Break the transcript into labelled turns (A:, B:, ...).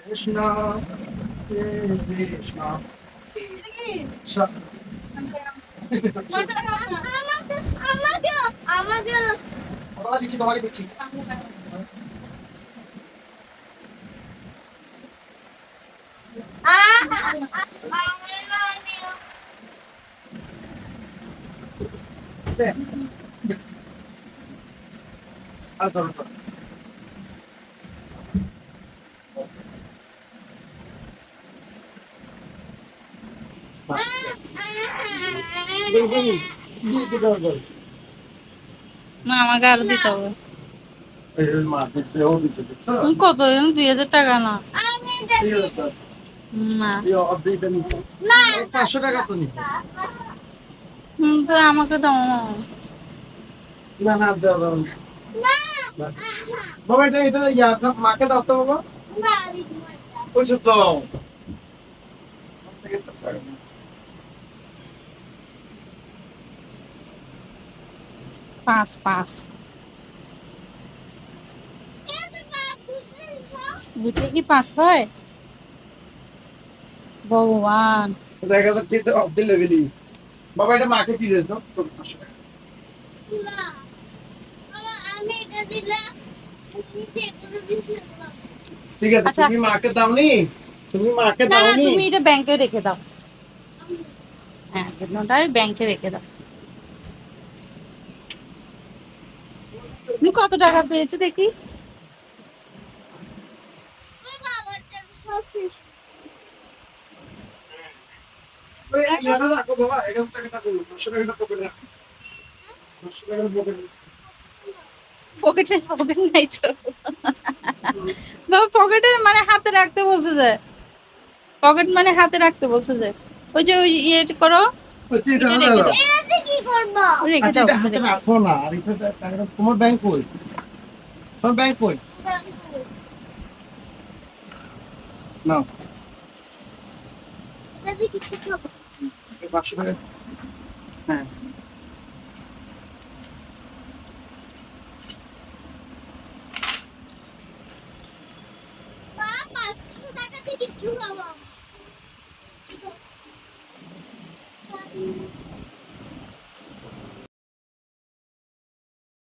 A: কৃষ্ণ কৃষ্ণ দিচ্ছি তোমাকে দিচ্ছি আর ধরো ধরো
B: না আমাকে আরও দিতে হবে। কত দুই হাজার টাকা না?
A: পাঁচশো তো
B: তো আমাকে দাও না।
A: না বাবা এটা এটা মাকে দাও তো বাবা।
C: না
A: তো
B: পাঁচ পাঁচ দুটো কি পাঁচ হয় ভগবান
A: অর্ধেক লেভেলি বাবা এটা মাকে দিয়ে দিত।
C: না
A: ঠিক আছে
B: আচ্ছা।
A: তুমি মাকে দাওনি? তুমি মাকে
B: না না তুমি এটা ব্যাংকে রেখে দাও। হ্যাঁ ব্যাংকে রেখে দাও। তুমি কত টাকা পেয়েছ দেখি?
A: পকেটে
B: নাই তো। বাবা পকেটে মানে হাতে রাখতে বলছে যে পকেট মানে হাতে রাখতে বলছে যে ওই যে ওই ইয়ে করো
A: আচ্ছা, না। তোমার ব্যাংক কই? তোমার ব্যাংক কই? নাও।
C: এটাতে কি করব
A: এই পাঁচশো টাকা। হ্যাঁ।
C: মা 500 টাকা থেকে Thank you.